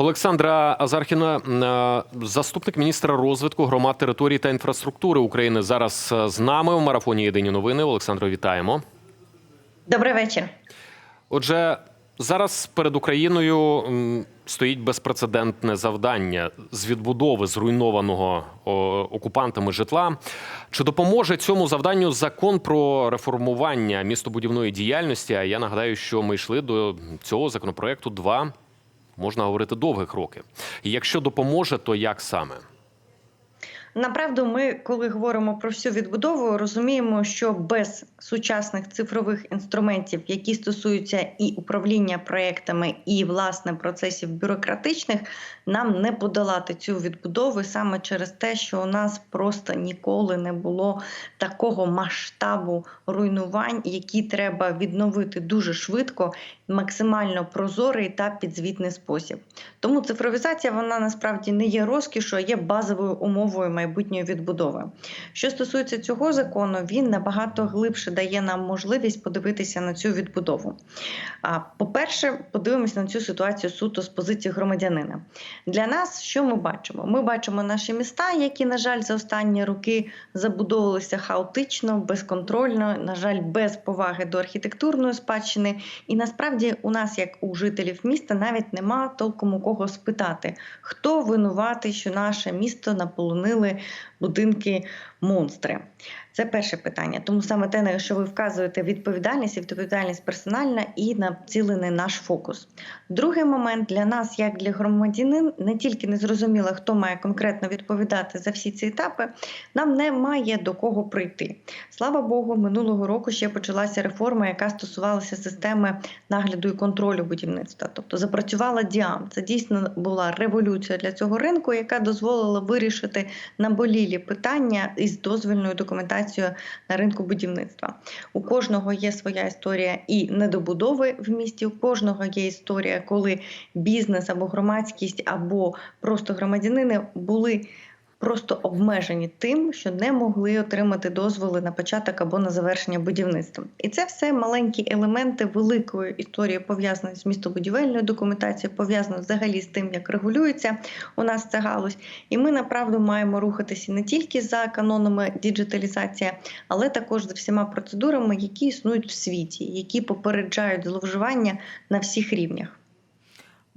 Олександра Азархіна, е, заступник міністра розвитку громад територій та інфраструктури України, зараз е, з нами у марафоні Єдині новини. Олександро, вітаємо. Добрий вечір. Отже, зараз перед Україною стоїть безпрецедентне завдання з відбудови зруйнованого окупантами житла. Чи допоможе цьому завданню закон про реформування містобудівної діяльності? А я нагадаю, що ми йшли до цього законопроекту два, можна говорити, довгих кроки. І якщо допоможе, то як саме? Направду, ми, коли говоримо про всю відбудову, розуміємо, що без сучасних цифрових інструментів, які стосуються і управління проектами, і власне процесів бюрократичних, нам не подолати цю відбудову саме через те, що у нас просто ніколи не було такого масштабу руйнувань, які треба відновити дуже швидко, максимально прозорий та підзвітний спосіб. Тому цифровізація вона насправді не є розкішу, а є базовою умовою майбутньої відбудови. Що стосується цього закону, він набагато глибше дає нам можливість подивитися на цю відбудову. А, По-перше, подивимося на цю ситуацію суто з позиції громадянина. Для нас що ми бачимо? Ми бачимо наші міста, які, на жаль, за останні роки забудовувалися хаотично, безконтрольно, на жаль, без поваги до архітектурної спадщини. І насправді у нас, як у жителів міста, навіть нема толком у кого спитати, хто винуватий, що наше місто наполонили будинки монстри. Це перше питання. Тому саме те, на що ви вказуєте, відповідальність і відповідальність персональна і націлений наш фокус. Другий момент для нас, як для громадянин, не тільки не зрозуміло, хто має конкретно відповідати за всі ці етапи, нам немає до кого прийти. Слава Богу, минулого року ще почалася реформа, яка стосувалася системи нагляду і контролю будівництва. Тобто запрацювала діам. Це дійсно була революція для цього ринку, яка дозволила вирішити наболілі питання із дозвільною документацією на ринку будівництва. У кожного є своя історія і недобудови в місті. У кожного є історія, коли бізнес або громадськість, або просто громадянини були. Просто обмежені тим, що не могли отримати дозволи на початок або на завершення будівництва, і це все маленькі елементи великої історії, пов'язаної з містобудівельною документацією, пов'язаної взагалі з тим, як регулюється у нас ця галузь. І ми направду маємо рухатися не тільки за канонами діджиталізації, але також за всіма процедурами, які існують в світі, які попереджають зловживання на всіх рівнях.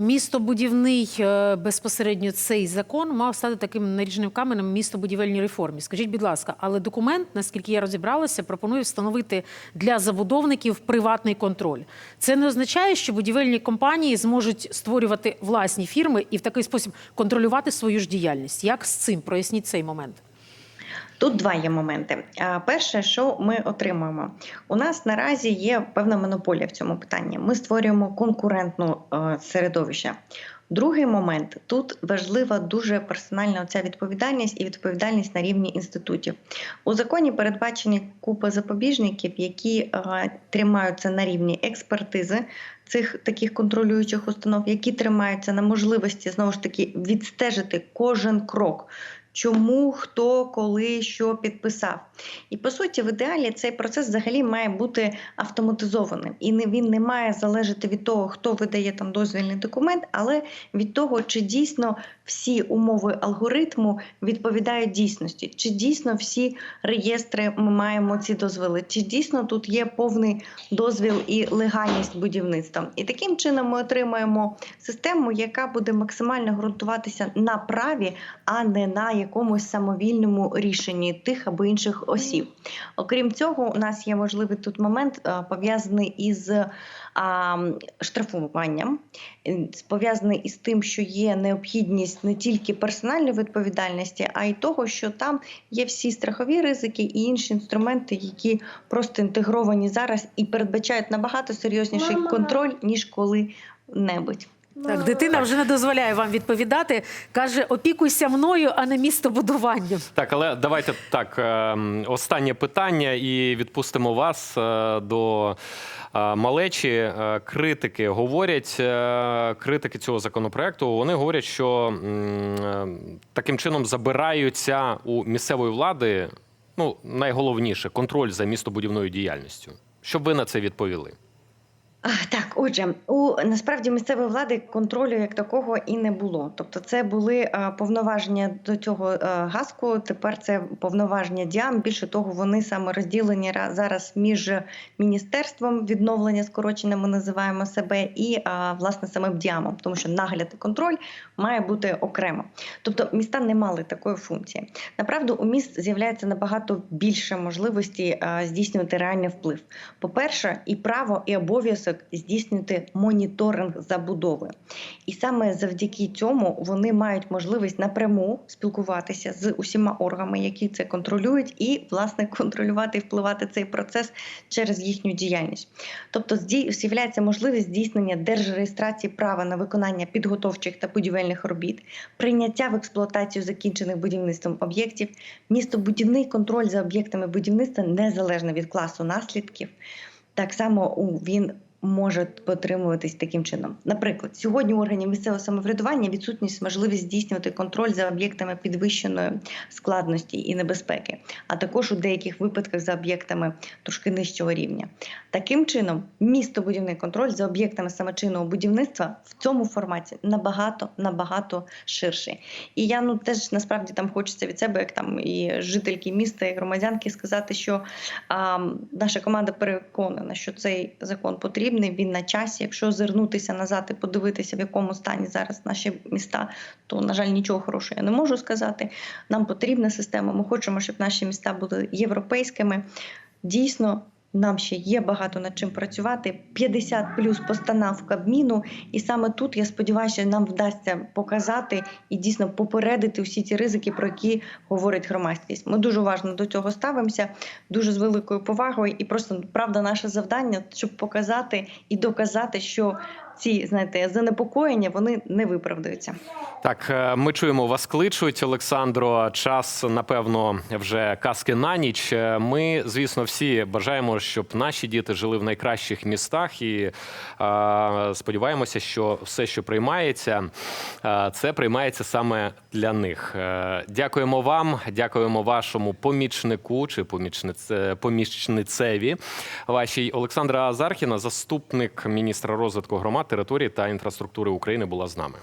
Містобудівний е, безпосередньо цей закон мав стати таким наріжним каменем містобудівельній реформі. Скажіть, будь ласка, але документ, наскільки я розібралася, пропонує встановити для забудовників приватний контроль. Це не означає, що будівельні компанії зможуть створювати власні фірми і в такий спосіб контролювати свою ж діяльність. Як з цим? Проясніть цей момент. Тут два є моменти. Перше, що ми отримуємо, у нас наразі є певна монополія в цьому питанні. Ми створюємо конкурентну е, середовище. Другий момент тут важлива дуже персональна ця відповідальність і відповідальність на рівні інститутів. У законі передбачені купа запобіжників, які е, тримаються на рівні експертизи цих таких контролюючих установ, які тримаються на можливості знову ж таки відстежити кожен крок. Чому, хто, коли, що підписав. І по суті, в ідеалі цей процес взагалі має бути автоматизованим. І не, він не має залежати від того, хто видає там дозвільний документ, але від того, чи дійсно всі умови алгоритму відповідають дійсності, чи дійсно всі реєстри ми маємо ці дозволи, чи дійсно тут є повний дозвіл і легальність будівництва. І таким чином ми отримаємо систему, яка буде максимально ґрунтуватися на праві, а не на якомусь самовільному рішенні тих або інших осіб. Окрім цього, у нас є можливий тут момент е, пов'язаний із а, штрафуванням, е, пов'язаний із тим, що є необхідність не тільки персональної відповідальності, а й того, що там є всі страхові ризики і інші інструменти, які просто інтегровані зараз і передбачають набагато серйозніший контроль ніж коли-небудь. Так, дитина вже не дозволяє вам відповідати. каже: опікуйся мною, а не містобудуванням. Так, але давайте так. е, Останнє питання, і відпустимо вас е, до е, малечі. Е, Критики говорять, е, критики цього законопроекту. Вони говорять, що м, е, таким чином забираються у місцевої влади. Ну, найголовніше контроль за містобудівною діяльністю. Що ви на це відповіли? Так, отже, у насправді місцевої влади контролю як такого і не було. Тобто, це були повноваження до цього а, ГАСКу. Тепер це повноваження діам. Більше того, вони саме розділені зараз між міністерством відновлення скорочене. Ми називаємо себе, і власне самим діамом, тому що нагляд і контроль має бути окремо. Тобто міста не мали такої функції. Направду, у міст з'являється набагато більше можливості здійснювати реальний вплив. По-перше, і право, і обов'язок здійснювати моніторинг забудови. І саме завдяки цьому вони мають можливість напряму спілкуватися з усіма органами, які це контролюють, і власне контролювати і впливати цей процес через їхню діяльність. Тобто з'являється можливість здійснення держреєстрації права на виконання підготовчих та будівельних робіт, прийняття в експлуатацію закінчених будівництвом об'єктів, містобудівний контроль за об'єктами будівництва незалежно від класу наслідків. Так само він може потримуватись таким чином. Наприклад, сьогодні органів місцевого самоврядування відсутність можливість здійснювати контроль за об'єктами підвищеної складності і небезпеки, а також у деяких випадках за об'єктами трошки нижчого рівня. Таким чином, містобудівний контроль за об'єктами самочинного будівництва в цьому форматі набагато набагато ширший. І я ну теж насправді там хочеться від себе, як там і жительки міста, і громадянки, сказати, що а, наша команда переконана, що цей закон потрібний. Він на часі. Якщо озирнутися назад і подивитися, в якому стані зараз наші міста, то на жаль, нічого хорошого я не можу сказати. Нам потрібна система. Ми хочемо, щоб наші міста були європейськими. Дійсно. Нам ще є багато над чим працювати. 50 плюс постанов Кабміну, і саме тут я сподіваюся, нам вдасться показати і дійсно попередити всі ці ризики, про які говорить громадськість. Ми дуже уважно до цього ставимося, дуже з великою повагою, і просто правда, наше завдання, щоб показати і доказати, що ці знаєте занепокоєння вони не виправдаються. Так, е, ми чуємо, вас кличуть, Олександро. Час, напевно, вже казки на ніч. Е, Ми, звісно, всі бажаємо, щоб наші діти жили в найкращих містах, і е, сподіваємося, що все, що приймається, е, це приймається саме для них. Е, Дякуємо вам, дякуємо вашому помічнику чи помічнице, помічницеві вашій Олександра Азархіна, заступник міністра розвитку громад, території та інфраструктури України, була з нами.